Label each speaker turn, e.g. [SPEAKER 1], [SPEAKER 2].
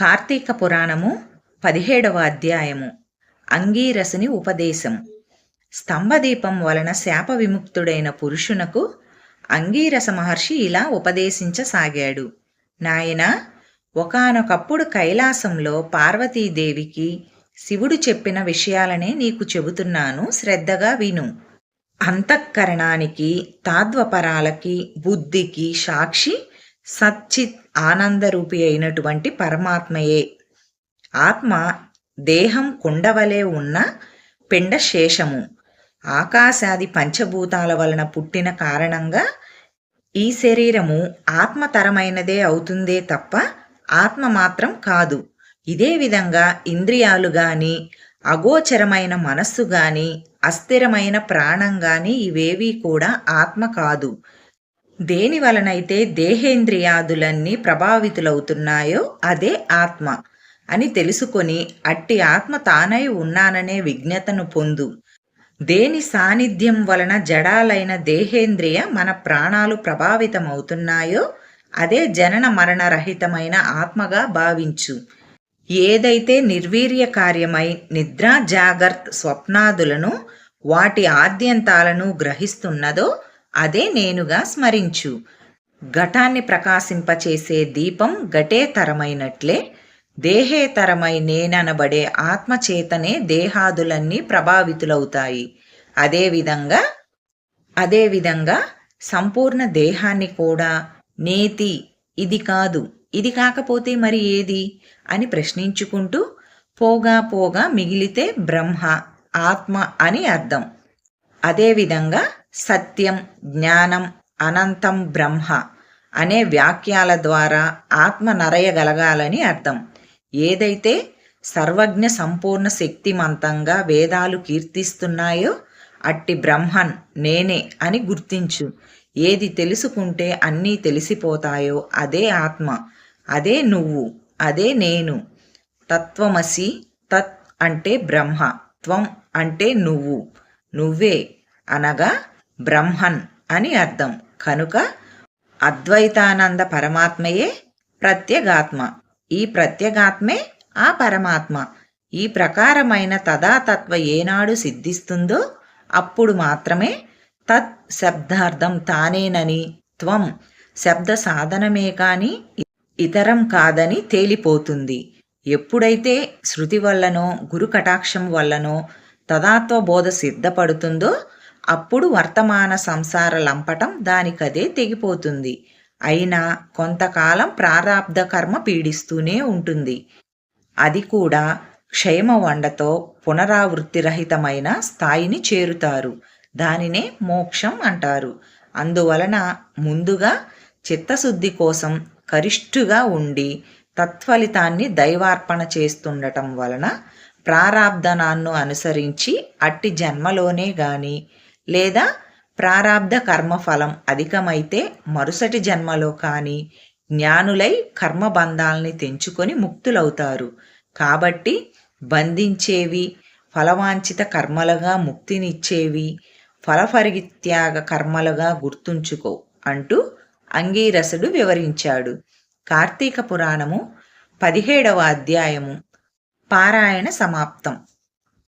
[SPEAKER 1] కార్తీక పురాణము పదిహేడవ అధ్యాయము. అంగీరసుని ఉపదేశం. స్తంభదీపం వలన శాప విముక్తుడైన పురుషునకు అంగీరస మహర్షి ఇలా ఉపదేశించసాగాడు. నాయన ఒకానొకప్పుడు కైలాసంలో పార్వతీదేవికి శివుడు చెప్పిన విషయాలనే నీకు చెబుతున్నాను శ్రద్ధగా విను. అంతఃకరణానికి తాద్వపరాలకి బుద్ధికి సాక్షి సచ్చిత్ ఆనందరూపి అయినటువంటి పరమాత్మయే. ఆత్మ దేహం కుండవలే ఉన్న పిండ శేషము ఆకాశాది పంచభూతాల వలన పుట్టిన కారణంగా ఈ శరీరము ఆత్మతరమైనదే అవుతుందే తప్ప ఆత్మ మాత్రం కాదు. ఇదే విధంగా ఇంద్రియాలు గాని అగోచరమైన మనస్సు గాని అస్థిరమైన ప్రాణం గాని ఇవేవీ కూడా ఆత్మ కాదు. దేని వలనైతే దేహేంద్రియాదులన్నీ ప్రభావితులవుతున్నాయో అదే ఆత్మ అని తెలుసుకొని అట్టి ఆత్మ తానై ఉన్నాననే విజ్ఞతను పొందు. దేని సాన్నిధ్యం వలన జడాలైన దేహేంద్రియ మన ప్రాణాలు ప్రభావితమవుతున్నాయో అదే జనన మరణరహితమైన ఆత్మగా భావించు. ఏదైతే నిర్వీర్య కార్యమై నిద్రా జాగర్త్ స్వప్నాదులను వాటి ఆద్యంతాలను గ్రహిస్తున్నదో అదే నేనుగా స్మరించు. ఘటాన్ని ప్రకాశింపచేసే దీపం ఘటేతరమైనట్లే దేహేతరమై నేననబడే ఆత్మచేతనే దేహాదులన్నీ ప్రభావితులవుతాయి. అదేవిధంగా అదేవిధంగా సంపూర్ణ దేహాన్ని కూడా నేతి ఇది కాదు ఇది కాకపోతే మరి ఏది? అని ప్రశ్నించుకుంటూ పోగా పోగా మిగిలితే బ్రహ్మ ఆత్మ అని అర్థం. అదేవిధంగా సత్యం జ్ఞానం అనంతం బ్రహ్మ అనే వాక్యాల ద్వారా ఆత్మ నరయగలగాలని అర్థం. ఏదైతే సర్వజ్ఞ సంపూర్ణ శక్తిమంతంగా వేదాలు కీర్తిస్తున్నాయో అట్టి బ్రహ్మన్ నేనే అని గుర్తించు. ఏది తెలుసుకుంటే అన్నీ తెలిసిపోతాయో అదే ఆత్మ అదే నువ్వు అదే నేను. తత్వమసి తత్ అంటే బ్రహ్మ త్వం అంటే నువ్వు. నువ్వే అనగా బ్రహ్మన్ అని అర్థం. కనుక అద్వైతానంద పరమాత్మయే ప్రత్యేగాత్మ. ఈ ప్రత్యేగాత్మే ఆ పరమాత్మ. ఈ ప్రకారమైన తదాతత్వ ఏనాడు సిద్ధిస్తుందో అప్పుడు మాత్రమే తత్ శబ్దార్థం తానేనని త్వం శబ్ద సాధనమే కాని ఇతరం కాదని తేలిపోతుంది. ఎప్పుడైతే శృతి వల్లనో గురు కటాక్షం వల్లనో తదాత్వ బోధ సిద్ధపడుతుందో అప్పుడు వర్తమాన సంసార లంపటం దానికదే తెగిపోతుంది. అయినా కొంతకాలం ప్రారాబ్ధ కర్మ పీడిస్తూనే ఉంటుంది. అది కూడా క్షేమ వండతో పునరావృత్తిరహితమైన స్థాయిని చేరుతారు. దానినే మోక్షం అంటారు. అందువలన ముందుగా చిత్తశుద్ధి కోసం కరిష్ఠుగా ఉండి తత్ఫలితాన్ని దైవార్పణ చేస్తుండటం వలన ప్రారాబ్ధనాన్ను అనుసరించి అట్టి జన్మలోనే గాని లేదా ప్రారాబ్ధ కర్మఫలం అధికమైతే మరుసటి జన్మలో కానీ జ్ఞానులై కర్మబంధాల్ని తెంచుకొని ముక్తులవుతారు. కాబట్టి బంధించేవి ఫలవాంఛిత కర్మలుగా ముక్తినిచ్చేవి ఫలపరిత్యాగ కర్మలుగా గుర్తుంచుకో అంటూ అంగీరసుడు వివరించాడు. కార్తీక పురాణము పదిహేడవ అధ్యాయము. పారాయణ సమాప్తం.